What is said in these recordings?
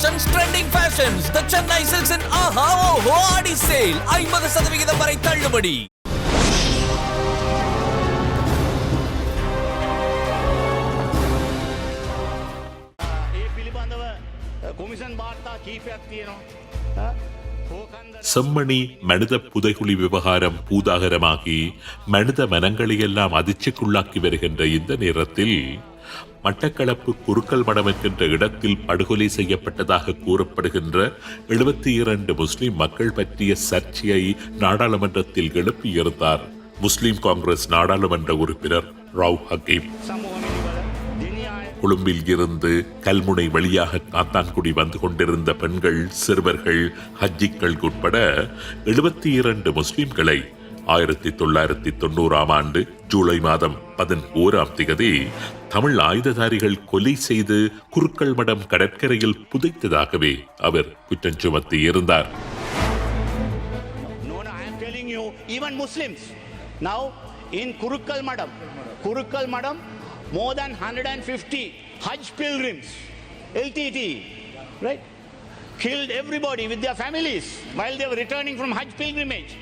Collections trending fashions the Chennai silks in ஆஹா ஓஹோ Aadi sale ஐம்பது சதவிகிதம் வரை தள்ளுபடி. செம்மணி மனித புதைகுழி விவகாரம் பூதாகரமாகி மனித மனங்களையெல்லாம் அதிர்ச்சிக்குள்ளாக்கி வருகின்ற இந்த நேரத்தில் மட்டக்களப்பு குறுக்கல் மடம் என்கின்ற இடத்தில் படுகொலை செய்யப்பட்டதாக கூறப்படுகின்ற எழுபத்தி இரண்டு முஸ்லிம் மக்கள் பற்றிய சர்ச்சையை நாடாளுமன்றத்தில் எழுப்பியிருந்தார் முஸ்லிம் காங்கிரஸ் நாடாளுமன்ற உறுப்பினர் ராவ் ஹக்கீம். கொழும்பில் இருந்து கல்முனை வழியாக காத்தான்குடி வந்து கொண்டிருந்த பெண்கள் சிறுவர்கள் ஹஜ்ஜிக்கள் உட்பட எழுபத்தி இரண்டு முஸ்லிம்களை ஆயிரத்தி தொள்ளாயிரத்தி தொண்ணூறாம் ஆண்டு ஜூலை மாதம் பதினோராம் திகதி தமிழ் ஆயுததாரிகள் கொலை செய்து குருக்கள் மடம் கடற்கரையில் புதைத்ததாகவே அவர் குற்றம் சுமத்தி இருந்தார் No, no, I am telling you, even Muslims. Now, in Kurukkal Madam, Kurukkal Madam, more than 150 Hajj pilgrims, LTT, right? Killed everybody with their families while they were returning from Hajj pilgrimage.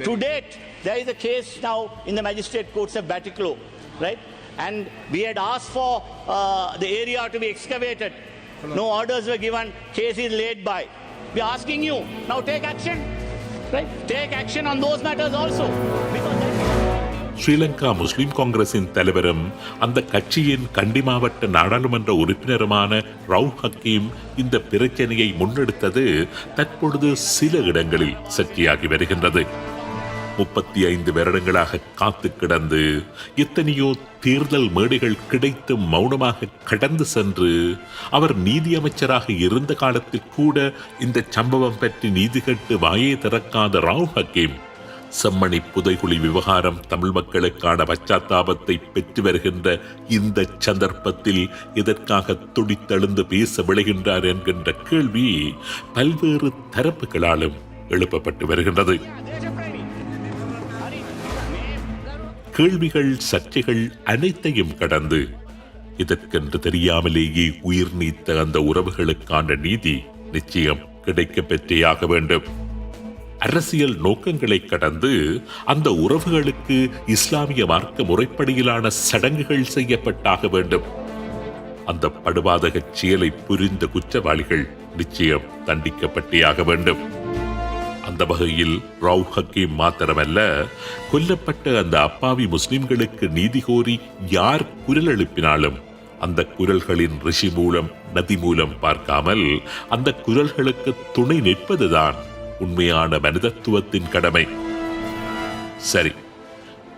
To date, there is a case now in the magistrate courts of Batiklo, right? And we had asked for uh, the area to be excavated. No orders were given, case is laid by. We are asking you, now take action. Right? Take action on those matters also. Sri Lanka முஸ்லிம் காங்கிரசின் தலைவரும் அந்த கட்சியின் கண்டி மாவட்ட நாடாளுமன்ற உறுப்பினருமான ரவு ஹக்கீம் இந்த பிரச்சனையை முன்னெடுத்தது தற்பொழுது சில இடங்களில் சர்ச்சையாகி வருகின்றது முப்பத்தி ஐந்து வருடங்களாக காத்து கிடந்து எத்தனையோ தேர்தல் மேடைகள் கிடைத்தும் மௌனமாக கடந்து சென்று அவர் நீதியமைச்சராக இருந்த காலத்தில் கூட இந்த சம்பவம் பற்றி நீதி கேட்டு வாயே திறக்காத ராவ் ஹக்கீம் செம்மணி புதைகுழி விவகாரம் தமிழ் மக்களுக்கான பச்சாத்தாபத்தை பெற்று வருகின்ற இந்த சந்தர்ப்பத்தில் எதற்காக துடித்தெழுந்து பேச விளைகின்றார் என்கின்ற கேள்வி பல்வேறு தரப்புகளாலும் எழுப்பப்பட்டு வருகின்றது. கேள்விகள் சர்ச்சைகள் அனைத்தையும் கடந்து. இதற்கென்று தெரியாமலேயே உயிர் நீத்த அந்த உறவுகளுக்கான நீதி நிச்சயம் கிடைக்கப் பெற்றேயாக வேண்டும். அரசியல் நோக்கங்களை கடந்து அந்த உறவுகளுக்கு இஸ்லாமிய மார்க்க முறைப்படியிலான சடங்குகள் செய்யப்பட்டாக வேண்டும். அந்த படுபாதக செயலை புரிந்த குற்றவாளிகள் நிச்சயம் தண்டிக்கப்பட்டேயாக வேண்டும். அந்த வகையில் ரவு ஹக்கீம் மாத்திரமல்ல கொல்லப்பட்ட அந்த அப்பாவி முஸ்லிம்களுக்கு நீதி கோரி யார் குரல் எழுப்பினாலும் அந்த குரல்களின் ரிஷி மூலம் நதி மூலம் பார்க்காமல் அந்த குரல்களுக்கு துணை நிற்பதுதான் உண்மையான மனிதத்துவத்தின் கடமை. சரி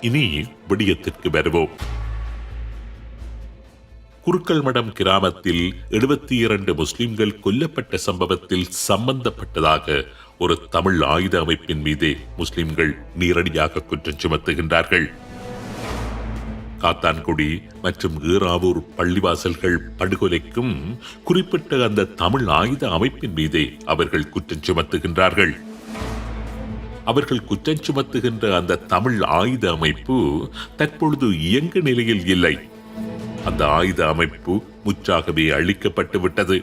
இனி விடியத்திற்கு வருவோம். குருக்கள் மடம் கிராமத்தில் எழுபத்தி இரண்டு முஸ்லிம்கள் கொல்லப்பட்ட சம்பவத்தில் சம்பந்தப்பட்டதாக ஒரு தமிழ் ஆயுத அமைப்பின் மீதே முஸ்லிம்கள் நேரடியாக குற்றம் சுமத்துகின்றார்கள். காத்தான்குடி மற்றும் ஈராவூர் பள்ளிவாசல்கள் படுகொலைக்கும் குறிப்பிட்ட அந்த தமிழ் ஆயுத அமைப்பின் மீதே அவர்கள் குற்றம் சுமத்துகின்றார்கள். அவர்கள் குற்றம் சுமத்துகின்ற அந்த தமிழ் ஆயுத அமைப்பு தற்பொழுது இயங்கு நிலையில் இல்லை. அந்த ஆயுத அமைப்பு முற்றாகவே அழிக்கப்பட்டு விட்டது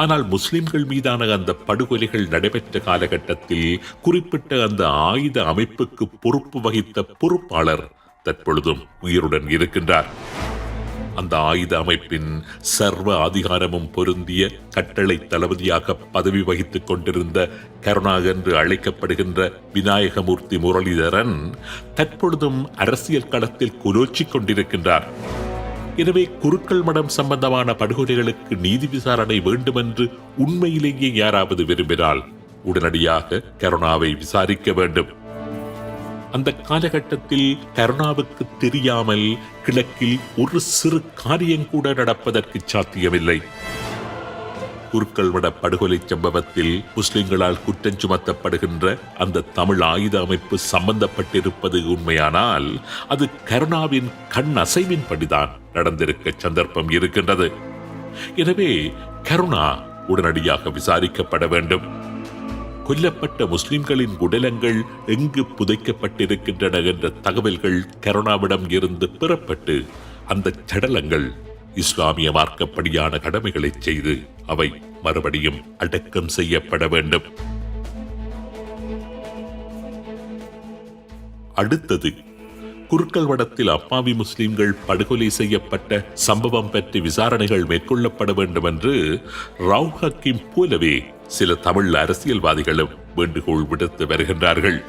ஆனால் முஸ்லிம்கள் மீதான அந்த படுகொலைகள் நடைபெற்ற காலகட்டத்தில் குறிப்பிட்ட அந்த ஆயுத அமைப்புக்கு பொறுப்பு வகித்த பொறுப்பாளர் தற்பொழுதும் உயிருடன் இருக்கின்றார். அந்த ஆயுத அமைப்பின் சர்வ அதிகாரமும் பொருந்திய கட்டளை தளபதியாக பதவி வகித்துக் கொண்டிருந்த கருணா என்று அழைக்கப்படுகின்ற விநாயகமூர்த்தி முரளிதரன் தற்பொழுதும் அரசியல் களத்தில் குலோச்சிக் கொண்டிருக்கின்றார். எனவே குருக்கள் மடம் சம்பந்தமான படுகொலைகளுக்கு நீதி விசாரணை வேண்டுமென்று உண்மையிலேயே யாராவது விரும்பினால் உடனடியாக கருணாவை விசாரிக்க வேண்டும். அந்த காலகட்டத்தில் கருணாவுக்கு தெரியாமல் கிழக்கில் ஒரு சிறு காரியம் கூட நடப்பதற்கு சாத்தியமில்லை. குருக்கள் வட படுகொலை சம்பவத்தில் முஸ்லிம்களால் குற்றம் சுமத்தப்படுகின்ற அந்த தமிழ் ஆயுத அமைப்பு சம்பந்தப்பட்டிருப்பது உண்மையானால் அது கருணாவின் கண் அசைவின்படிதான் நடந்திருக்க சந்தர்ப்பம் இருக்கின்றது. எனவே கருணா உடனடியாக விசாரிக்கப்பட வேண்டும். கொல்லப்பட்ட முஸ்லிம்களின் உடலங்கள் எங்கு புதைக்கப்பட்டிருக்கின்றன என்ற தகவல்கள் கருணாவிடம் இருந்து பெறப்பட்டு அந்த சடலங்கள் இஸ்லாமிய மார்க்கப்படியான கடமைகளை செய்து அவை மறுபடியும் அடக்கம் செய்யப்பட வேண்டும். அடுத்தது குருக்கள் வடத்தில் அப்பாவி முஸ்லிம்கள் படுகொலை செய்யப்பட்ட சம்பவம் பற்றி விசாரணைகள் மேற்கொள்ளப்பட வேண்டும் என்று ராவ் ஹக்கீம் போலவே சில தமிழ் அரசியல்வாதிகளும் வேண்டுகோள் விடுத்து வருகின்றார்கள்.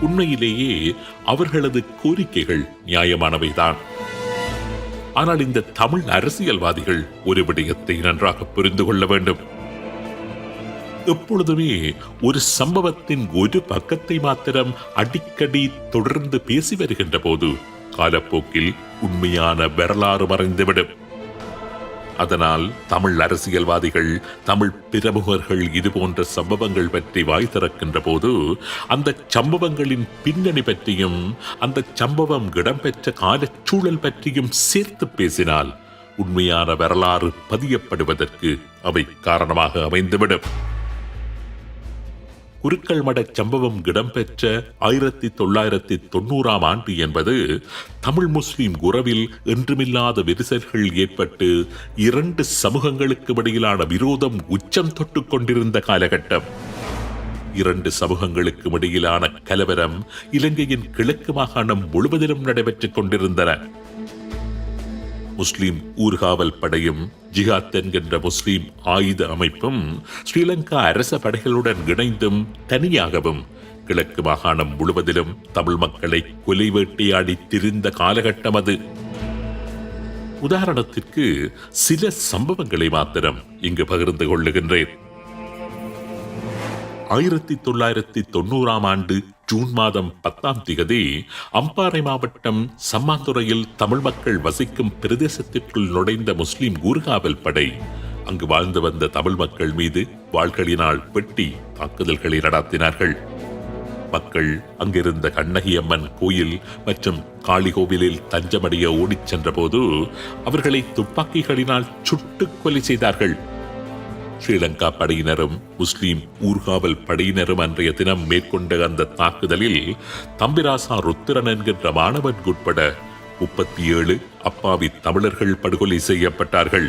உண்மையிலேயே அவர்களது கோரிக்கைகள் நியாயமானவைதான். ஆனால் இந்த தமிழ் அரசியல்வாதிகள் ஒரு விடயத்தை நன்றாக புரிந்து கொள்ள வேண்டும். எப்பொழுதுமே ஒரு சம்பவத்தின் ஒரு பக்கத்தை மாத்திரம் அடிக்கடி தொடர்ந்து பேசி வருகின்ற போது காலப்போக்கில் உண்மையான வரலாறு மறைந்துவிடும். அதனால் தமிழ் அரசியல்வாதிகள் தமிழ் பிரமுகர்கள் இது போன்ற சம்பவங்கள் பற்றி வாய் திறக்கின்ற போது அந்த சம்பவங்களின் பின்னணி பற்றியும் அந்த சம்பவம் இடம்பெற்ற காலச்சூழல் பற்றியும் சேர்த்து பேசினால் உண்மையான வரலாறு பதியப்படுவதற்கு அவை காரணமாக அமைந்துவிடும். குருக்கள் மடச் சம்பவம் இடம்பெற்ற ஆயிரத்தி தொள்ளாயிரத்தி தொண்ணூறாம் ஆண்டு என்பது தமிழ் முஸ்லிம் உறவில் என்றுமில்லாத விரிசல்கள் ஏற்பட்டு இரண்டு சமூகங்களுக்கு இடையிலான விரோதம் உச்சம் தொட்டுக் கொண்டிருந்த காலகட்டம். இரண்டு சமூகங்களுக்கு இடையிலான கலவரம் இலங்கையின் கிழக்கு மாகாணம் முழுவதிலும் நடைபெற்றுக் கொண்டிருந்தன. முஸ்லிம் ஊர்காவல் படையும் ஜிஹாத் என்கின்ற முஸ்லிம் ஆயுத அமைப்பும் ஸ்ரீலங்கா அரச படைகளுடன் இணைந்தும் தனியாகவும் கிழக்கு மாகாணம் முழுவதிலும் தமிழ் மக்களை கொலை வேட்டையாடி திரிந்த காலகட்டம் அது. உதாரணத்திற்கு சில சம்பவங்களை மாத்திரம் இங்கு பகிர்ந்து கொள்ளுகின்றேன். ஆயிரத்தி தொள்ளாயிரத்தி தொண்ணூறாம் ஆண்டு ஜூன் மாதம் பத்தாம் திகதி அம்பாறை மாவட்டம் சம்மாந்துறையில் தமிழ் மக்கள் வசிக்கும் பிரதேசத்திற்குள் நுழைந்த முஸ்லிம் ஊர்காவல் படை. அங்கு வாழ்ந்து வந்த தமிழ் மக்கள் மீது வாள்களினால் வெட்டி தாக்குதல்களை நடாத்தினார்கள். மக்கள் அங்கிருந்த கண்ணகி அம்மன் கோயில் மற்றும் காளி கோவிலில் தஞ்சமடைய ஓடிச் சென்றபோது அவர்களை துப்பாக்கிகளினால் சுட்டுக் கொலை செய்தார்கள். ஸ்ரீலங்கா படையினரும் முஸ்லீம் ஊர்காவல் படையினரும் அன்றைய தினம் மேற்கொண்ட அந்த தாக்குதலில் தம்பிராசா ருத்திரன் என்கின்ற மாணவன் உட்பட முப்பத்தி ஏழு அப்பாவி தமிழர்கள் படுகொலை செய்யப்பட்டார்கள்.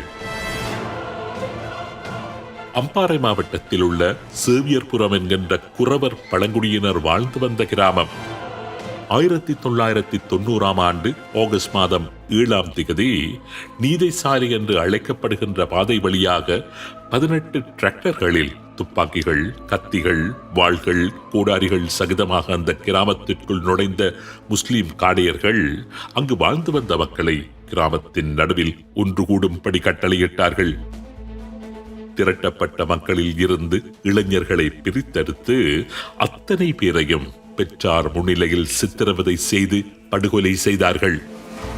அம்பாறை மாவட்டத்தில் உள்ள சேவியர்புரம் என்கின்ற குறவர் பழங்குடியினர் வாழ்ந்து வந்த கிராமம். ஆயிரத்தி தொள்ளாயிரத்தி தொண்ணூறாம் ஆண்டு ஆகஸ்ட் மாதம் ஏழாம் திகதி நீதைசாலை என்று அழைக்கப்படுகின்ற பாதை வழியாக பதினெட்டு டிராக்டர்களில் துப்பாக்கிகள் கத்திகள் வாள்கள் கோடாரிகள் சகிதமாக அந்த கிராமத்திற்குள் நுழைந்த முஸ்லிம் காடையர்கள் அங்கு வாழ்ந்து வந்த மக்களை கிராமத்தின் நடுவில் ஒன்று கூடும்படி கட்டளையிட்டார்கள். திரட்டப்பட்ட மக்களில் இருந்து இளைஞர்களை பிரித்தெடுத்து அத்தனை பேரையும் பெற்றார் முன்னிலையில் சித்திரவதை செய்து படுகொலை செய்தார்கள்.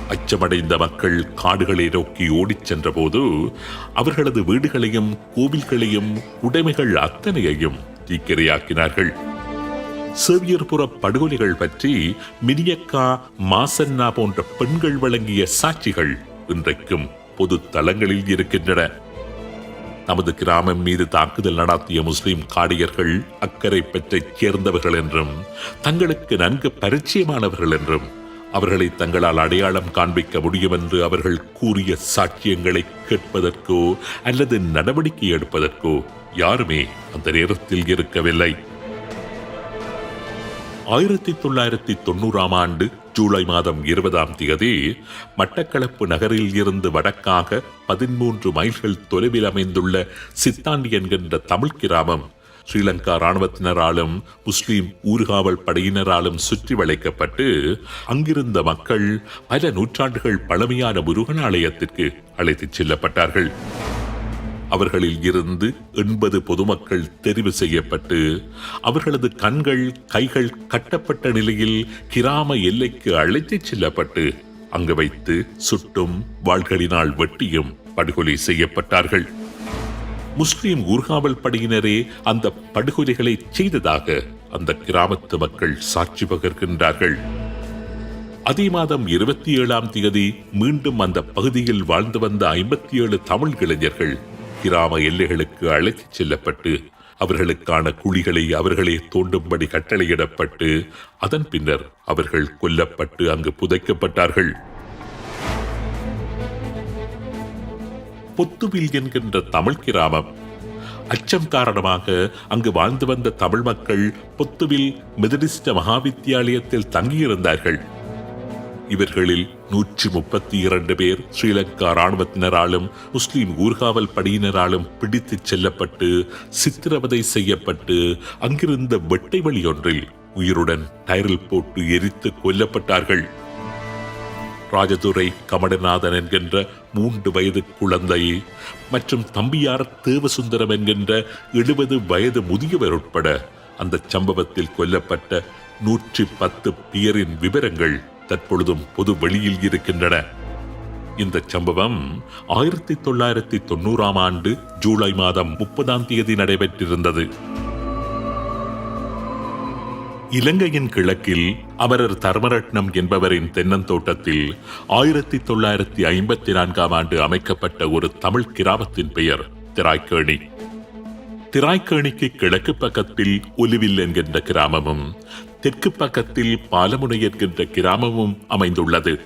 அச்சமடைந்த மக்கள் காடுகளை நோக்கி ஓடிச் சென்றபோது அவர்களது வீடுகளையும் கோவில்களையும் உடைமைகள் அத்தனையையும் தீக்கிரையாக்கினார்கள். சேவியர்புற படுகொலைகள் பற்றி மினியக்கா மாசன்னா போன்ற பெண்கள் வழங்கிய சாட்சிகள் இன்றைக்கும் பொது தளங்களில் இருக்கின்றன. நமது கிராமம் மீது தாக்குதல் நடாத்திய முஸ்லிம் காடியர்கள் அக்கறை பெற்றைச் சேர்ந்தவர்கள் என்றும் தங்களுக்கு நன்கு பரிச்சயமானவர்கள் என்றும் அவர்களை தங்களால் அடையாளம் காண்பிக்க முடியும் என்று அவர்கள் கூறிய சாட்சியங்களை கேட்பதற்கோ அல்லது நடவடிக்கை எடுப்பதற்கோ யாருமே அந்த நேரத்தில் இருக்கவில்லை. ஆயிரத்தி தொள்ளாயிரத்தி தொண்ணூறாம் ஆண்டு ஜூலை மாதம் இருபதாம் தேதி மட்டக்களப்பு நகரில் இருந்து வடக்காக பதிமூன்று மைல்கள் தொலைவில் அமைந்துள்ள சித்தாண்டி என்கின்ற தமிழ் கிராமம் ஸ்ரீலங்கா இராணுவத்தினராலும் முஸ்லீம் ஊர்காவல் படையினராலும் சுற்றி வளைக்கப்பட்டு அங்கிருந்த மக்கள் பல நூற்றாண்டுகள் பழமையான முருகன் ஆலயத்திற்கு அழைத்துச் செல்லப்பட்டார்கள். அவர்களில் இருந்து எண்பது பொதுமக்கள் தெரிவு செய்யப்பட்டு அவர்களது கண்கள் கைகள் கட்டப்பட்ட நிலையில் கிராம எல்லைக்கு அழைத்துச் செல்லப்பட்டு அங்கு வைத்து சுட்டும் வாள்களினால் வெட்டியும் படுகொலை செய்யப்பட்டார்கள். முஸ்லிம் ஊர்காவல் படையினரே அந்த படுகொலைகளை செய்ததாக அந்த கிராமத்து மக்கள் சாட்சி பகர்கின்றார்கள். அதே மாதம் இருபத்தி ஏழாம் தேதி மீண்டும் அந்த பகுதியில் வாழ்ந்து வந்த ஐம்பத்தி ஏழு தமிழ் இளைஞர்கள் கிராம எல்லைகளுக்கு அழைத்துச் செல்லப்பட்டு அவர்களுக்கான குழிகளை அவர்களே தோண்டும்படி கட்டளையிடப்பட்டு அதன் பின்னர் அவர்கள் கொல்லப்பட்டு அங்கு புதைக்கப்பட்டார்கள். பொத்துவில் என்கின்ற தமிழ் கிராமம். அச்சம் காரணமாக அங்கு வாழ்ந்து வந்த தமிழ் மக்கள் பொத்துவில் மெதடிஸ்ட மகாவித்தியாலயத்தில் தங்கியிருந்தார்கள். இவர்களில் நூற்றி முப்பத்தி இரண்டு பேர் ஸ்ரீலங்கா ராணுவத்தினராலும் முஸ்லிம் ஊர்காவல் படையினராலும் பிடித்துச் செல்லப்பட்டு சித்திரவதை செய்யப்பட்டு அங்கிருந்த வெட்டை வழி ஒன்றில் உயிருடன் டயரில் போட்டு எரித்து கொல்லப்பட்டார்கள். ராஜதுரை கமடநாதன் என்கின்ற மூன்று வயது குழந்தை மற்றும் தம்பியார் தேவசுந்தரம் என்கின்ற எழுபது வயது முதியவர் உட்பட அந்த சம்பவத்தில் கொல்லப்பட்ட நூற்றி பத்து பேரின் விவரங்கள் தற்பொழுதும் பொது வெளியில் இருக்கின்றன. இந்த சம்பவம் ஆயிரத்தி தொள்ளாயிரத்தி தொண்ணூறாம் ஆண்டு ஜூலை மாதம் முப்பதாம் தேதி நடைபெற்றிருந்தது. இலங்கையின் கிழக்கில் அமரர் தர்மரட்னம் என்பவரின் தென்னந்தோட்டத்தில் ஆயிரத்தி தொள்ளாயிரத்தி ஐம்பத்தி நான்காம் ஆண்டு அமைக்கப்பட்ட ஒரு தமிழ் கிராமத்தின் பெயர் திராய்க்கேணி திராய்க்கேணிக்கு கிழக்கு பக்கத்தில் ஒலிவில் என்கின்ற கிராமமும் தெற்கு பக்கத்தில் பாலமுனை என்கின்ற கிராமமும் அமைந்துள்ளது.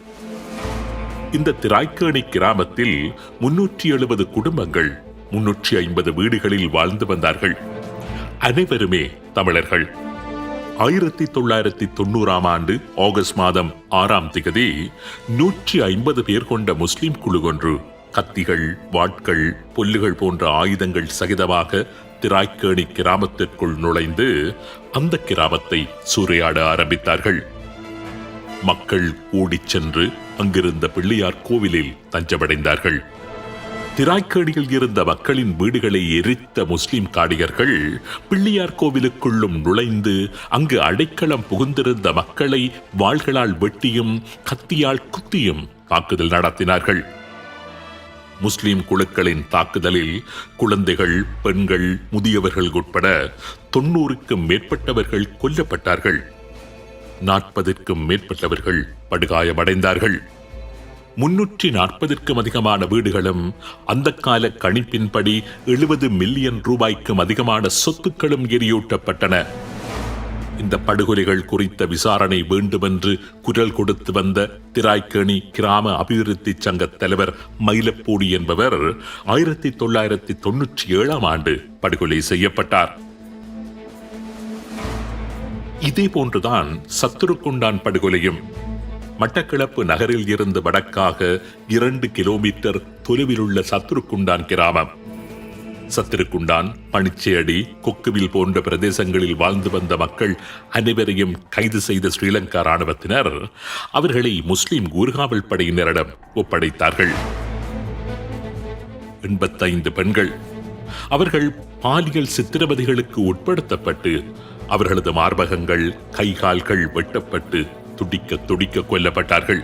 இந்த திராய்க்கேணி கிராமத்தில் முன்னூற்றி எழுபது குடும்பங்கள் முன்னூற்றி ஐம்பது வீடுகளில் வாழ்ந்து வந்தார்கள். அனைவருமே தமிழர்கள். ஆயிரத்தி தொள்ளாயிரத்தி தொண்ணூறாம் ஆண்டு ஆகஸ்ட் மாதம் ஆறாம் திகதி நூற்றி ஐம்பது பேர் கொண்ட முஸ்லிம் குழு ஒன்று கத்திகள் வாட்கள் புல்லுகள் போன்ற ஆயுதங்கள் சகிதமாக திராய்க்கேணி கிராமத்திற்குள் நுழைந்து அந்த கிராமத்தை சூறையாட ஆரம்பித்தார்கள். மக்கள் ஓடிச் சென்று அங்கிருந்த பிள்ளையார் கோவிலில் தஞ்சமடைந்தார்கள். திராய்க்கேணியில் இருந்த மக்களின் வீடுகளை எரித்த முஸ்லிம் காடியர்கள் பிள்ளையார் கோவிலுக்குள்ளும் நுழைந்து அங்கு அடைக்கலம் புகுந்திருந்த மக்களை வாள்களால் வெட்டியும் கத்தியால் குத்தியும் தாக்குதல் நடத்தினார்கள். முஸ்லிம் குழுக்களின் தாக்குதலில் குழந்தைகள் பெண்கள் முதியவர்கள் உட்பட தொன்னூறுக்கும் மேற்பட்டவர்கள் கொல்லப்பட்டார்கள். நாற்பதற்கும் மேற்பட்டவர்கள் படுகாயமடைந்தார்கள். முன்னூற்றி நாற்பதற்கும் அதிகமான வீடுகளும் அந்த கால கணிப்பின்படி எழுபது மில்லியன் ரூபாய்க்கும் அதிகமான சொத்துக்களும் எரியூட்டப்பட்டன. இந்த படுகொலைகள் குறித்த விசாரணை வேண்டுமென்று குரல் கொடுத்து வந்த திராய்கேணி கிராம அபிவிருத்தி சங்க தலைவர் மயிலப்பூடி என்பவர் ஆயிரத்தி தொள்ளாயிரத்தி தொன்னூற்றி ஏழாம் ஆண்டு படுகொலை செய்யப்பட்டார். இதே போன்றுதான் சத்துருக்குண்டான் படுகொலையும். மட்டக்களப்பு நகரில் இருந்து வடக்காக இரண்டு கிலோமீட்டர் தொலைவில் உள்ள சத்துருக்குண்டான் கிராமம். சத்திருக்குண்டான் பனிச்சேடி கொக்குவில் போன்ற பிரதேசங்களில் வாழ்ந்து வந்த மக்கள் அனைவரையும் கைது செய்த ஸ்ரீலங்கா ராணுவத்தினர் அவர்களை முஸ்லிம் ஊர்காவல் படையினரிடம் ஒப்படைத்தார்கள். எண்பத்தைந்து பெண்கள். அவர்கள் பாலியல் சித்திரவதைகளுக்கு உட்படுத்தப்பட்டு அவர்களது மார்பகங்கள் கைகால்கள் வெட்டப்பட்டு துடிக்க துடிக்க கொல்லப்பட்டார்கள்.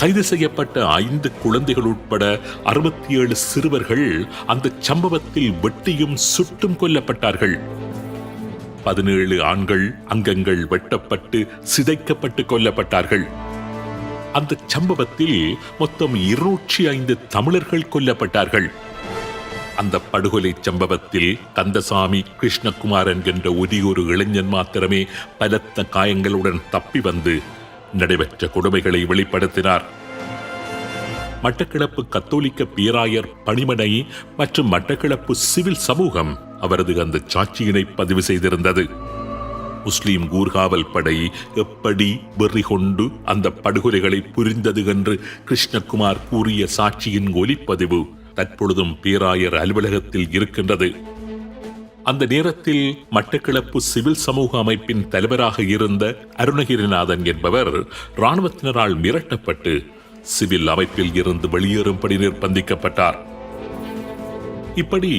கைது செய்யப்பட்ட ஐந்து குழந்தைகள் உட்பட அறுபத்தி ஏழு சிறுவர்கள் அந்த சம்பவத்தில் வெட்டியும் சுட்டும் கொல்லப்பட்டார்கள். பதினேழு ஆண்கள் அங்கங்கள் வெட்டப்பட்டு சிதைக்கப்பட்டு கொல்லப்பட்டார்கள். அந்த சம்பவத்தில் மொத்தம் இருநூற்றி ஐந்து தமிழர்கள் கொல்லப்பட்டார்கள். அந்த படுகொலை சம்பவத்தில் கந்தசாமி கிருஷ்ணகுமார் என்கின்ற ஒரே ஒரு இளைஞன் மாத்திரமே பலத்த காயங்களுடன் தப்பி வந்து நடைபெற்ற கொடுமைகளை வெளிப்படுத்தினார். மட்டக்கிழப்பு கத்தோலிக்க பேராயர் பணிமனை மற்றும் மட்டக்கிழப்பு சிவில் சமூகம் அவரது அந்த சாட்சியினை பதிவு செய்திருந்தது. முஸ்லிம் ஊர்காவல் படை எப்படி வெறி கொண்டு அந்த படுகொலைகளை புரிந்தது என்று கிருஷ்ணகுமார் கூறிய சாட்சியின் ஒலிப்பதிவு தற்பொழுதும் பேராயர் அலுவலகத்தில் இருக்கின்றது. அந்த நேரத்தில் மட்டக்களப்பு சிவில் சமூக அமைப்பின் தலைவராக இருந்த அருணகிரிநாதன் என்பவர் இராணுவத்தினரால் மிரட்டப்பட்டு சிவில் அமைப்பில் இருந்து வெளியேறும்படி நிர்பந்திக்கப்பட்டார். இப்படி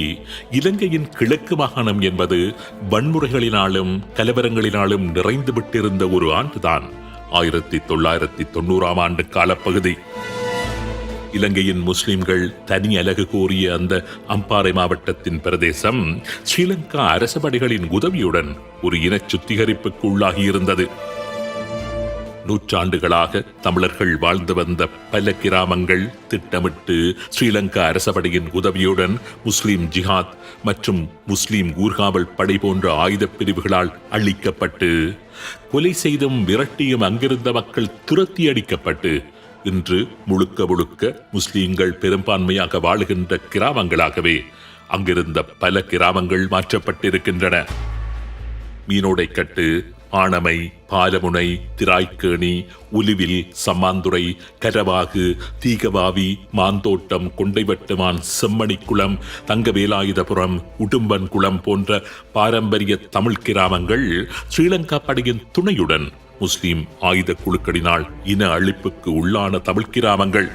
இலங்கையின் கிழக்கு மாகாணம் என்பது வன்முறைகளினாலும் கலவரங்களினாலும் நிறைந்து விட்டிருந்த ஒரு ஆண்டுதான் ஆயிரத்தி தொள்ளாயிரத்தி தொண்ணூறாம் ஆண்டு காலப்பகுதி. இலங்கையின் முஸ்லிம்கள் தனி அலகு கோரிய அந்த அம்பாறை மாவட்டத்தின் பிரதேசம் ஸ்ரீலங்கா அரசபடைகளின் உதவியுடன் ஒரு இன சுத்திகரிப்புக்கு உள்ளாகியிருந்தது நூற்றாண்டுகளாக தமிழர்கள் வாழ்ந்து வந்த பல கிராமங்கள் திட்டமிட்டு ஸ்ரீலங்கா அரசபடையின் உதவியுடன் முஸ்லிம் ஜிஹாத் மற்றும் முஸ்லிம் ஊர்காவல் படை போன்ற ஆயுதப் பிரிவுகளால் அழிக்கப்பட்டு கொலை செய்தும் விரட்டியும் அங்கிருந்த மக்கள் துரத்தி அடிக்கப்பட்டு இன்று முழுக்க முழுக்க முஸ்லீம்கள் பெரும்பான்மையாக வாழுகின்ற கிராமங்களாகவே அங்கிருந்த பல கிராமங்கள் மாற்றப்பட்டிருக்கின்றன. மீனோடைக்கட்டு ஆணமை பாலமுனை திராய்க்கேணி உலிவில் சம்மாந்துறை கரவாகு தீகவாவி மாந்தோட்டம் கொண்டைவட்டுமான் செம்மணிக்குளம் தங்கவேலாயுதபுரம் உடும்பன்குளம் போன்ற பாரம்பரிய தமிழ் கிராமங்கள் ஸ்ரீலங்கா படையின் துணையுடன் முஸ்லிம் ஆயுத குழுக்களினால் இன அழிப்புக்கு உள்ளான தமிழ் கிராமங்கள்.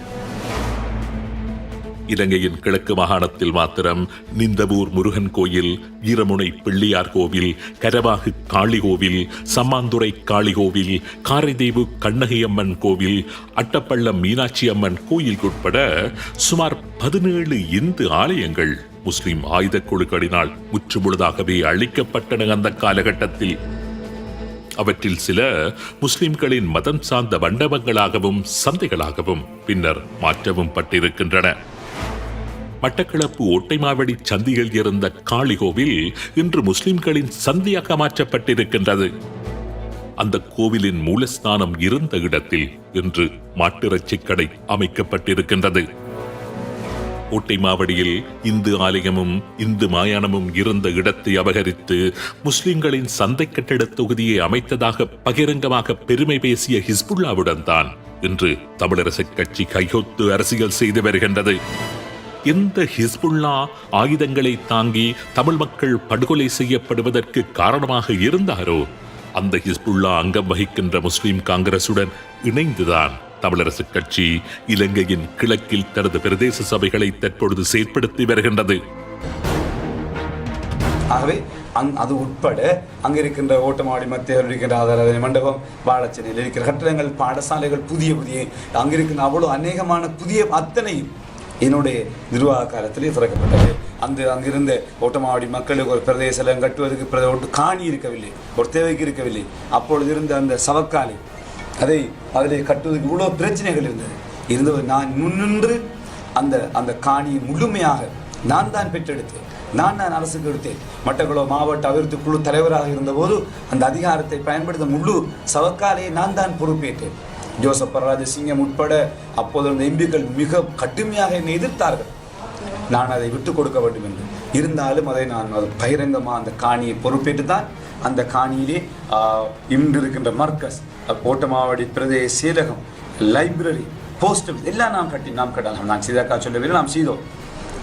இலங்கையின் கிழக்கு மாகாணத்தில் மாத்திரம் நிந்தவூர் முருகன் கோயில் ஈரமுனை பிள்ளையார் கோவில் கரவாகு காளி கோவில் சம்மாந்துறை காளி கோவில் காரைதீவு கண்ணகியம்மன் கோவில் அட்டப்பள்ளம் மீனாட்சி அம்மன் கோயில் உட்பட சுமார் பதினேழு இந்து ஆலயங்கள் முஸ்லிம் ஆயுதக் குழுக்களினால் முற்றுமுழுதாகவே அழிக்கப்பட்டன அந்த காலகட்டத்தில். அவற்றில் சில முஸ்லிம்களின் மதம் சார்ந்த மண்டபங்களாகவும் சந்தைகளாகவும் பின்னர் மாற்றவும் பட்டிருக்கின்றன. மட்டக்களப்பு ஒட்டைமாவடி சந்தியில் இருந்த காளிகோவில் இன்று முஸ்லிம்களின் சந்தையாக மாற்றப்பட்டிருக்கின்றது. அந்த கோவிலின் மூலஸ்தானம் இருந்த இடத்தில் இன்று மாட்டிறைச்சி கடை அமைக்கப்பட்டிருக்கின்றது. கோட்டை மாவடியில் இந்து ஆலயமும் இந்து மாயானமும் இருந்த இடத்தை அபகரித்து முஸ்லிம்களின் சந்தை கட்டிடத் தொகுதியை அமைத்ததாக பகிரங்கமாக பெருமை பேசிய ஹிஸ்புல்லாவுடன் தான் இன்று தமிழரசுக் கட்சி கையொத்து அரசியல் செய்து வருகின்றது. எந்த ஹிஸ்புல்லா ஆயுதங்களை தாங்கி தமிழ் மக்கள் படுகொலை செய்யப்படுவதற்கு காரணமாக இருந்தாரோ? அந்த ஹிஸ்புல்லா அங்கம் வகிக்கின்ற முஸ்லிம் காங்கிரசுடன் இணைந்துதான் தமிழரசுக் கட்சி இலங்கையின் கிழக்கில் தனது பிரதேச சபைகளை தற்பொழுது செயற்படுத்தி வருகின்றது. ஆகவே அங் அது உட்பட அங்கே இருக்கின்ற ஓட்டமாடி மத்தியில் இருக்கின்ற ஆதார மண்டபம் வாழச்சேரியில் இருக்கிற கட்டிடங்கள் பாடசாலைகள் புதிய புதிய அங்க இருக்கின்ற அவ்வளவு அநேகமான புதிய அத்தனையும் என்னுடைய நிர்வாக காலத்திலே திறக்கப்பட்டது. அந்த அங்கிருந்த ஓட்டமாவடி மக்களுக்கு ஒரு பிரதேசம் கட்டுவதற்கு ஒரு காணி இருக்கவில்லை ஒரு தேவைக்கு இருக்கவில்லை. அப்பொழுது இருந்த அந்த சவக்காலை அதை அதில் கட்டுவதற்கு இவ்வளோ பிரச்சனைகள் இருந்தது. இருந்தவர் நான் முன்னின்று அந்த அந்த காணியை முழுமையாக நான் தான் பெற்றெடுத்தேன். நான் நான் அரசுக்கு எடுத்தேன் மட்டக்குளம் மாவட்ட அபிவிருத்தி குழு தலைவராக இருந்தபோது அந்த அதிகாரத்தை பயன்படுத்த முழு சவக்காலையை நான் தான் பொறுப்பேற்றேன். ஜோசப் பரராஜசிங்கம் உட்பட அப்போது இருந்த எம்பிக்கள் மிக கடுமையாக என்னை எதிர்த்தார்கள். நான் அதை விட்டு கொடுக்க வேண்டும் என்று. இருந்தாலும் அதை நான் அது பகிரங்கமாக அந்த காணியை பொறுப்பேற்று தான் அந்த காணியிலே இன்று இருக்கின்ற மர்க்கஸ் ஓட்டமாவடி பிரதேச சீலகம் லைப்ரரி போஸ்ட் எல்லாம் நாம் கட்டி நாம் கட்டலாம் நாங்கள் சீதாக்கா சொல்லவில்லை நாம் செய்தோம்.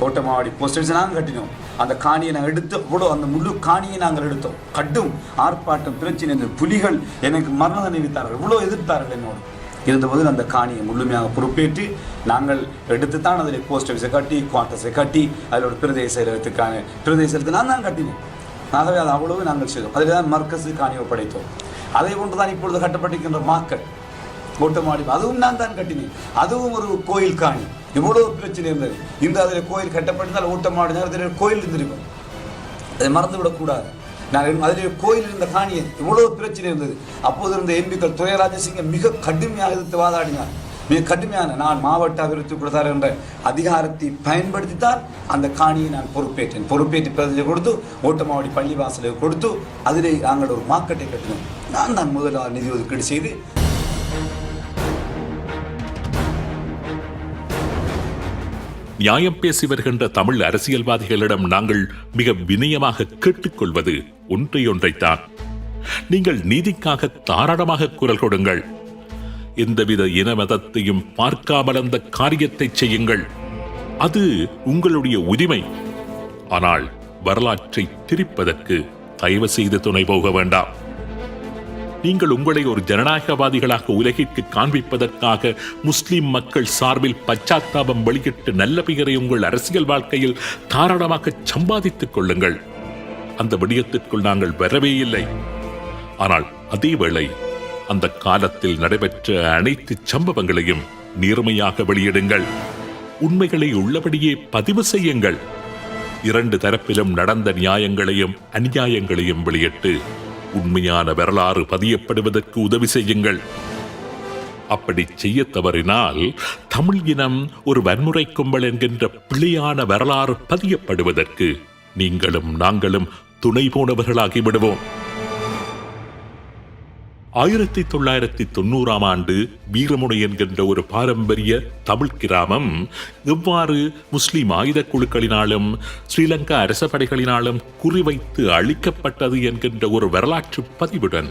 ஓட்டமாவடி போஸ்ட் ஆஃபீஸ் நாங்கள் கட்டினோம். அந்த காணியை நாங்கள் எடுத்து அவ்வளோ அந்த முழு காணியை நாங்கள் எடுத்தோம். கட்டும் ஆர்ப்பாட்டம் பிரச்சனை இந்த புலிகள் எனக்கு மரண நினைவித்தார்கள் இவ்வளோ எதிர்த்தார்கள் என்னோடு. இருந்தபோது அந்த காணியை முழுமையாக பொறுப்பேற்று நாங்கள் எடுத்து தான் அதில் போஸ்ட் ஆஃபீஸை கட்டி குவார்ட்டர்ஸை கட்டி அதில் ஒரு பிரதேச செயலகத்துக்கான பிரதேசத்துக்கு நான் தான் கட்டினோம் ஆகவே அது அவ்வளவு நாங்கள் செய்தோம். அதில் தான் மர்க்கஸு காணியை படைத்தோம் அதை ஒன்றுதான் இப்பொழுது கட்டப்பட்டிருக்கின்ற மார்க்கெட் ஓட்டமாடி அதுவும் நான் தான் கட்டினேன். அதுவும் ஒரு கோயில் காணி. இவ்வளவு பிரச்சனை இருந்தது. இந்த அதில் கோயில் கட்டப்பட்டிருந்தால் ஓட்டமாடி நேரத்தில் கோயில் இருந்திருக்கும். அதை மறந்து விடக்கூடாது நான் அதில் கோயில் இருந்த காணியை இவ்வளவு பிரச்சனை இருந்தது. அப்போது இருந்த எம்பிக்கள் துரைராஜசிங்கம் மிக கடுமையாக எதிர்த்து வாதாடினார். மிக கடுமையான நான் மாவட்ட அபிவிருத்தி கொடுத்தார் என்ற அதிகாரத்தை பயன்படுத்தித்தான் அந்த காணியை நான் பொறுப்பேற்றேன். பொறுப்பேற்று பிரதிநிதி கொடுத்து ஓட்டமாவடி பள்ளிவாசலுக்கு கொடுத்து அதிலே நாங்கள் ஒரு மார்க்கெட்டை கட்டினோம். நான் தான் முதலாக நிதி ஒதுக்கீடு செய்து நியாயம் பேசி வருகின்ற தமிழ் அரசியல்வாதிகளிடம் நாங்கள் மிக வினயமாக கேட்டுக்கொள்வது ஒன்றையொன்றைத்தான். நீங்கள் நீதிக்காக தாராளமாக குரல் கொடுங்கள். எந்தவித இனமதத்தையும் பார்க்காமல் அந்த காரியத்தை செய்யுங்கள். அது உங்களுடைய உரிமை. ஆனால் வரலாற்றை திரிப்பதற்கு தயவு செய்து துணை போக வேண்டாம். நீங்கள் உங்களை ஒரு ஜனநாயகவாதிகளாக உலகிற்கு காண்பிப்பதற்காக முஸ்லிம் மக்கள் சார்பில் பச்சாத்தாபம் வெளியிட்டு நல்ல பெயரை உங்கள் அரசியல் வாழ்க்கையில் தாராளமாக சம்பாதித்துக் கொள்ளுங்கள். அந்த விடயத்திற்குள் நாங்கள் வரவே இல்லை. ஆனால் அதேவேளை அந்த காலத்தில் நடைபெற்ற அனைத்து சம்பவங்களையும் நேர்மையாக வெளியிடுங்கள். உண்மைகளை உள்ளபடியே பதிவு செய்யுங்கள். இரண்டு தரப்பிலும் நடந்த நியாயங்களையும் அநியாயங்களையும் வெளியிட்டு உண்மையான வரலாறு பதியப்படுவதற்கு உதவி செய்யுங்கள். அப்படி செய்ய தவறினால் தமிழ் இனம் ஒரு வன்முறை கும்பல் என்கின்ற பிழையான வரலாறு பதியப்படுவதற்கு நீங்களும் நாங்களும் துணை போனவர்களாகி விடுவோம் ஆயிரத்தி தொள்ளாயிரத்தி தொண்ணூறாம் ஆண்டு வீரமுனை என்கின்ற ஒரு பாரம்பரிய தமிழ் கிராமம் எவ்வாறு முஸ்லிம் ஆயுத குழுக்களினாலும் ஸ்ரீலங்கா அரச படைகளினாலும் குறிவைத்து அழிக்கப்பட்டது என்கின்ற ஒரு வரலாற்று பதிவுடன்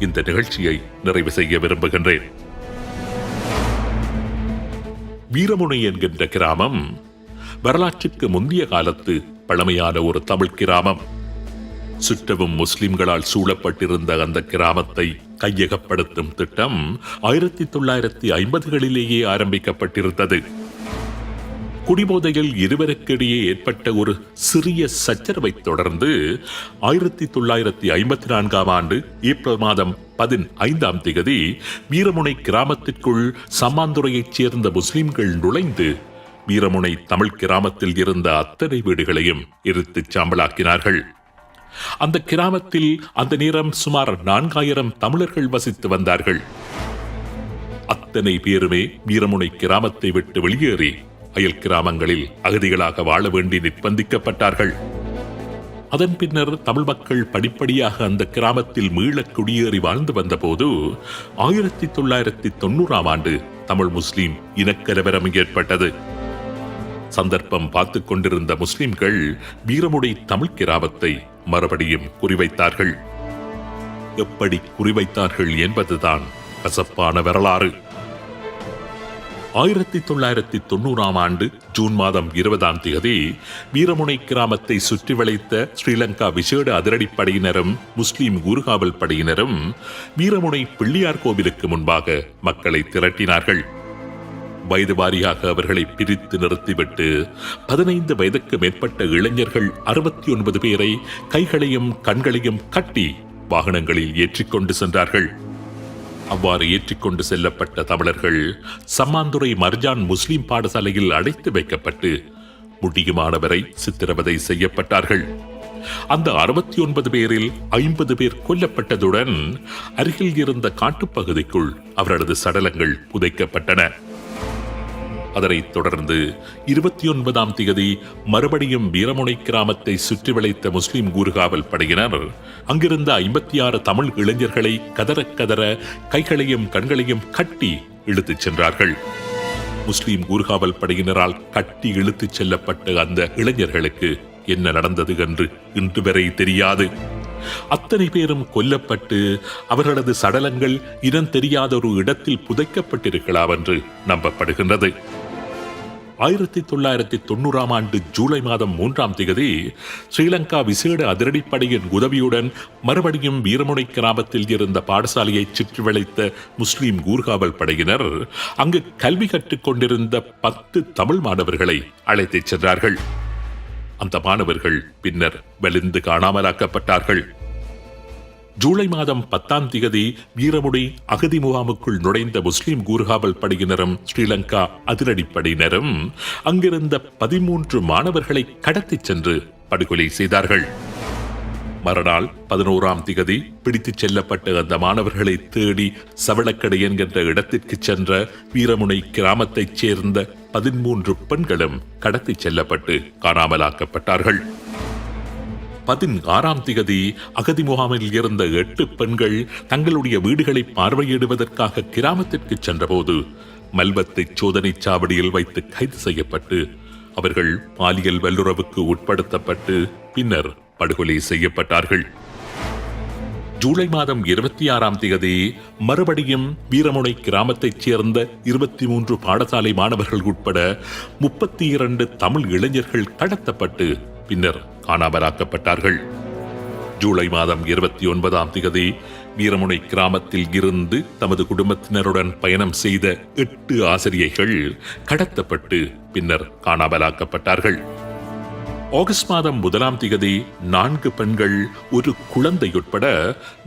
இந்த நிகழ்ச்சியை நிறைவு செய்ய விரும்புகின்றேன். வீரமுனை என்கின்ற கிராமம் வரலாற்றுக்கு முந்தைய காலத்து பழமையான ஒரு தமிழ் கிராமம். சுற்றவும் முஸ்லிம்களால் சூழப்பட்டிருந்த அந்த கிராமத்தை கையகப்படுத்தும் திட்டம் ஆயிரத்தி தொள்ளாயிரத்தி ஐம்பதுகளிலேயே ஆரம்பிக்கப்பட்டிருந்தது. குடிபோதையில் இருவருக்கிடையே ஏற்பட்ட ஒரு சிறிய சச்சரவை தொடர்ந்து ஆயிரத்தி தொள்ளாயிரத்தி ஐம்பத்தி நான்காம் ஆண்டு ஏப்ரல் மாதம் பதினைந்தாம் திகதி வீரமுனை கிராமத்திற்குள் சம்மாந்துறையைச் சேர்ந்த முஸ்லிம்கள் நுழைந்து வீரமுனை தமிழ் கிராமத்தில் இருந்த அத்தனை வீடுகளையும் எரித்துச் சாம்பலாக்கினார்கள். அந்த கிராமத்தில் அந்த நேரம் சுமார் நான்காயிரம் தமிழர்கள் வசித்து வந்தார்கள். அத்தனை பேருமே வீரமுனை கிராமத்தை விட்டு வெளியேறி அயல் கிராமங்களில் அகதிகளாக வாழ வேண்டி நிர்பந்திக்கப்பட்டார்கள். அதன் பின்னர் தமிழ் மக்கள் படிப்படியாக அந்த கிராமத்தில் மீள குடியேறி வாழ்ந்து வந்தபோது ஆயிரத்தி தொள்ளாயிரத்தி தொண்ணூறாம் ஆண்டு தமிழ் முஸ்லிம் இனக்கலவரம் ஏற்பட்டது. சந்தர்ப்பம் பார்த்து கொண்டிருந்த முஸ்லிம்கள் வீரமுடை தமிழ் கிராமத்தை மறுபடியும் குறிவைத்தார்கள். எப்படி குறிவைத்தார்கள் என்பதுதான் கசப்பான வரலாறு. ஆயிரத்தி தொள்ளாயிரத்தி தொண்ணூறாம் ஆண்டு ஜூன் மாதம் இருபதாம் தேதி வீரமுனை கிராமத்தை சுற்றி வளைத்த ஸ்ரீலங்கா விசேட அதிரடிப்படையினரும் முஸ்லிம் ஊர்காவல் படையினரும் வீரமுனை பிள்ளையார் கோவிலுக்கு முன்பாக மக்களை திரட்டினார்கள். வயது வாரியாக அவர்களை பிரித்து நிறுத்திவிட்டு பதினைந்து வயதுக்கு மேற்பட்ட இளைஞர்கள் அறுபத்தி ஒன்பது பேரை கைகளையும் கண்களையும் கட்டி வாகனங்களில் ஏற்றிக்கொண்டு சென்றார்கள். அவ்வாறு ஏற்றிக்கொண்டு செல்லப்பட்ட தமிழர்கள் சம்மாந்துறை மர்ஜான் முஸ்லிம் பாடசாலையில் அடைத்து வைக்கப்பட்டு முடியுமானவரை சித்திரவதை செய்யப்பட்டார்கள். அந்த அறுபத்தி ஒன்பது பேரில் ஐம்பது பேர் கொல்லப்பட்டதுடன் அருகில் இருந்த காட்டுப்பகுதிக்குள் அவரது சடலங்கள் புதைக்கப்பட்டன. அதனைத் தொடர்ந்து இருபத்தி ஒன்பதாம் தேதி மறுபடியும் வீரமுனை கிராமத்தை சுற்றி வளைத்த முஸ்லிம் ஊர்காவல் படையினர் அங்கிருந்த ஐம்பத்தி ஆறு தமிழ் இளைஞர்களை கதற கதற கைகளையும் கண்களையும் கட்டி இழுத்துச் சென்றார்கள். முஸ்லிம் ஊர்காவல் படையினரால் கட்டி இழுத்துச் செல்லப்பட்ட அந்த இளைஞர்களுக்கு என்ன நடந்தது என்று இன்று வரை தெரியாது. அத்தனை பேரும் கொல்லப்பட்டு அவர்களது சடலங்கள் இனம் தெரியாத ஒரு இடத்தில் புதைக்கப்பட்டிருக்கலாம் என்று நம்பப்படுகின்றது. ஆயிரத்தி தொள்ளாயிரத்தி தொண்ணூறாம் ஆண்டு ஜூலை மாதம் மூன்றாம் தேதி ஸ்ரீலங்கா விசேட அதிரடிப்படையின் உதவியுடன் மறுபடியும் வீரமுனை கிராமத்தில் இருந்த பாடசாலையை சுற்றி வளைத்த முஸ்லீம் ஊர்காவல் படையினர் அங்கு கல்வி கற்றுக் கொண்டிருந்த பத்து தமிழ் மாணவர்களை அழைத்துச் சென்றார்கள். அந்த மாணவர்கள் பின்னர் வலிந்து காணாமலாக்கப்பட்டார்கள். ஜூலை மாதம் பத்தாம் திகதி வீரமுடி அகதி முகாமுக்குள் நுழைந்த முஸ்லிம் கூர்காவல் படையினரும் ஸ்ரீலங்கா அதிரடிப்படையினரும் அங்கிருந்த பதிமூன்று மாணவர்களை கடத்திச் சென்று படுகொலை செய்தார்கள். மறுநாள் பதினோராம் திகதி பிடித்துச் செல்லப்பட்ட அந்த மாணவர்களை தேடி சவளக்கடை என்கின்ற இடத்திற்கு சென்ற வீரமுனை கிராமத்தைச் சேர்ந்த பதிமூன்று பெண்களும் கடத்திச் செல்லப்பட்டு காணாமலாக்கப்பட்டார்கள். பதினாறாம் திகதி அகதி முகாமில் இருந்த எட்டு பெண்கள் தங்களுடைய வீடுகளை பார்வையிடுவதற்காக கிராமத்திற்கு சென்றபோது மல்வத்தை சோதனை சாவடியில் வைத்து கைது செய்யப்பட்டு அவர்கள் பாலியல் வல்லுறவுக்கு உட்படுத்தப்பட்டு பின்னர் படுகொலை செய்யப்பட்டார்கள். ஜூலை மாதம் இருபத்தி ஆறாம் தேதி மறுபடியும் வீரமுனை கிராமத்தைச் சேர்ந்த இருபத்தி மூன்று பாடசாலை மாணவர்கள் உட்பட முப்பத்தி இரண்டு தமிழ் இளைஞர்கள் கடத்தப்பட்டு பின்னர் காணாமலாக்கப்பட்டார்கள். ஜூலை மாதம் இருபத்தி ஒன்பதாம் திகதி வீரமுனை கிராமத்தில் இருந்து தமது குடும்பத்தினருடன் பயணம் செய்த எட்டு ஆசிரியைகள் கடத்தப்பட்டு பின்னர் காணாமலாக்கப்பட்டார்கள். ஆகஸ்ட் மாதம் முதலாம் திகதி நான்கு பெண்கள் ஒரு குழந்தை உட்பட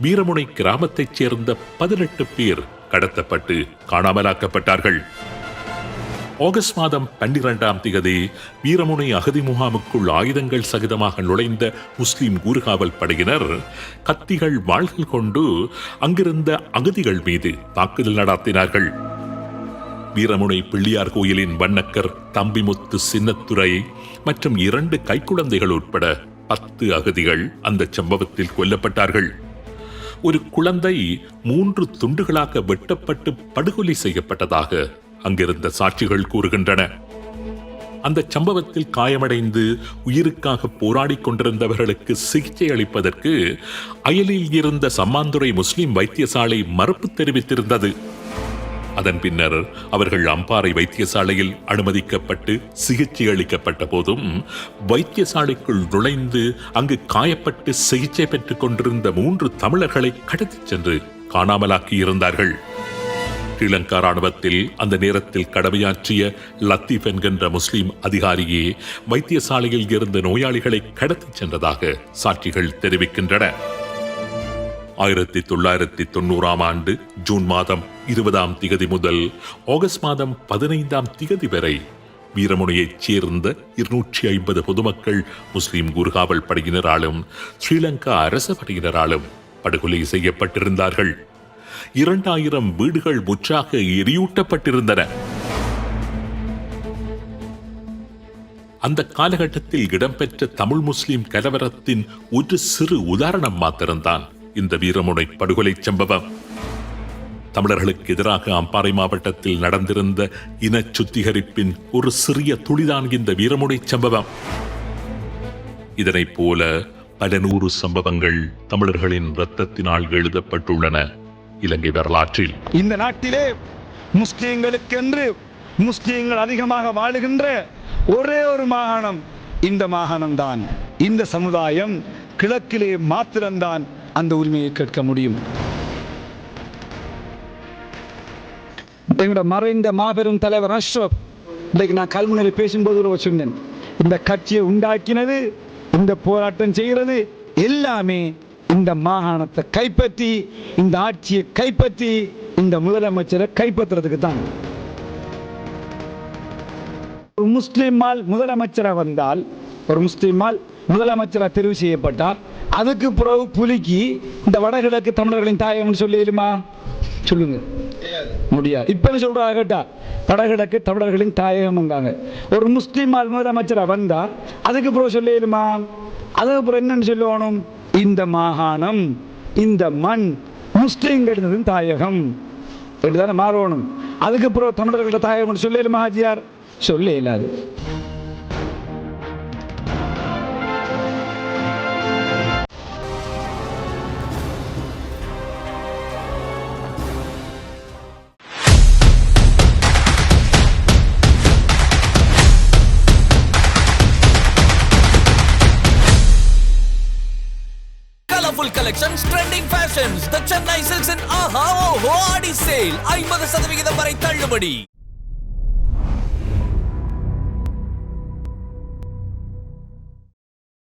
வீரமுனை கிராமத்தைச் சேர்ந்த பதினெட்டு பேர் கடத்தப்பட்டு காணாமலாக்கப்பட்டார்கள். ஆகஸ்ட் மாதம் பன்னிரெண்டாம் திகதி வீரமுனை அகதி முகாமுக்குள் ஆயுதங்கள் சகிதமாக நுழைந்த முஸ்லிம் ஊர்காவல் படையினர் கத்திகள் வாள்கள் கொண்டு அங்கிருந்த அகதிகள் மீது தாக்குதல் நடத்தினார்கள். வீரமுனை பிள்ளையார் கோயிலின் வண்ணக்கர் தம்பிமுத்து சின்னத்துறை மற்றும் இரண்டு கைக்குழந்தைகள் உட்பட பத்து அகதிகள் அந்த சம்பவத்தில் கொல்லப்பட்டார்கள். ஒரு குழந்தை மூன்று துண்டுகளாக வெட்டப்பட்டு படுகொலை செய்யப்பட்டதாக அங்கிருந்த சாட்சிகள் கூறுகின்றன. அந்த சம்பவத்தில் காயமடைந்து உயிருக்காக போராடிக் கொண்டிருந்தவர்களுக்கு சிகிச்சை அளிப்பதற்கு அயலில் இருந்த சம்மாந்துறை முஸ்லிம் வைத்தியசாலை மறுப்பு தெரிவித்திருந்தது. அதன் பின்னர் அவர்கள் அம்பாறை வைத்தியசாலையில் அனுமதிக்கப்பட்டு சிகிச்சை அளிக்கப்பட்ட போதும் வைத்தியசாலைக்குள் நுழைந்து அங்கு காயப்பட்டு சிகிச்சை பெற்றுக் கொண்டிருந்த மூன்று தமிழர்களை கடத்திச் சென்று காணாமலாக்கி இருந்தார்கள் ஸ்ரீலங்கா ராணுவத்தில் அந்த நேரத்தில் கடமையாற்றிய லத்தீப் என்கின்ற முஸ்லிம் அதிகாரியே வைத்தியசாலையில் இருந்த நோயாளிகளை கடத்திச் சென்றதாக சாட்சிகள் தெரிவிக்கின்றன. ஆயிரத்தி தொள்ளாயிரத்தி தொண்ணூறாம் ஆண்டு ஜூன் மாதம் இருபதாம் திகதி முதல் ஆகஸ்ட் மாதம் பதினைந்தாம் திகதி வரை வீரமுனையைச் சேர்ந்த இருநூற்றி ஐம்பது பொதுமக்கள் முஸ்லிம் குர்காவல் படையினராலும் ஸ்ரீலங்கா அரச படையினராலும் படுகொலை செய்யப்பட்டிருந்தார்கள். இரண்டாயிரம் வீடுகள் முற்றாக எரியூட்டப்பட்டிருந்தன. அந்த காலகட்டத்தில் இடம்பெற்ற தமிழ் முஸ்லிம் கலவரத்தின் ஒரு சிறு உதாரணம் மாத்திரம்தான் இந்த வீரமுனை படுகொலை சம்பவம். தமிழர்களுக்கு எதிராக அம்பாறை மாவட்டத்தில் நடந்திருந்த இன சுத்திகரிப்பின் ஒரு சிறிய துளிதான் இந்த வீரமுனை சம்பவம். இதனைப் போல பல நூறு சம்பவங்கள் தமிழர்களின் இரத்தத்தினால் எழுதப்பட்டுள்ளன. இலங்கை வரலாற்றில். இந்த நாட்டிலே முஸ்லீம்களுக்கென்று முஸ்லீம்கள் அதிகமாக வாழுகின்ற ஒரே ஒரு மாகாணம் இந்த மாகாணம்தான். இந்த சமுதாயம் கிழக்கிலே மாத்திரம்தான் அந்த உரிமையை கேட்க முடியும். எங்களோட மறைந்த மாபெரும் தலைவர் அஷ்ரப் இன்றைக்கு நான் கல்முனையில் பேசும்போது கூட சொன்னேன் இந்த கட்சியை உண்டாக்கினது இந்த போராட்டம் செய்கிறது எல்லாமே இந்த மாகாணத்தை கைப்பற்றி இந்த ஆட்சியை கைப்பற்றி இந்த முதலமைச்சரை கைப்பற்றுறதுக்கு தான் ஒரு முஸ்லிமால் முதலமைச்சராக வந்தால் ஒரு முஸ்லிமால் முதலமைச்சராக தெரிவு செய்யப்பட்டால் அதுக்கு பிறகு புலிக்கு இந்த வடகிழக்கு தமிழர்களின் தாயகம்னு சொல்லிடுமா சொல்லுங்க. முடியாது. இப்ப என்ன சொல்றாங்க கேட்டா வடகிழக்கு தமிழர்களின் தாயகம்ங்காங்க ஒரு முஸ்லீம் முதலமைச்சராக வந்தால் அதுக்கு பிறகு சொல்லிடுமா அதுக்கு பிறகு என்னன்னு சொல்லணும் இந்த மாகாணம் இந்த மண் முஸ்லீம்களின் தாயகம். இப்படிதானே மாறணும். அதுக்கு பிறகு தமிழர்களோட தாயகம் சொல்லிடுமா ஹாஜியார் சொல்ல இல்லாது Sale. ஐம்பது சதவிகிதம் வரை தள்ளுபடி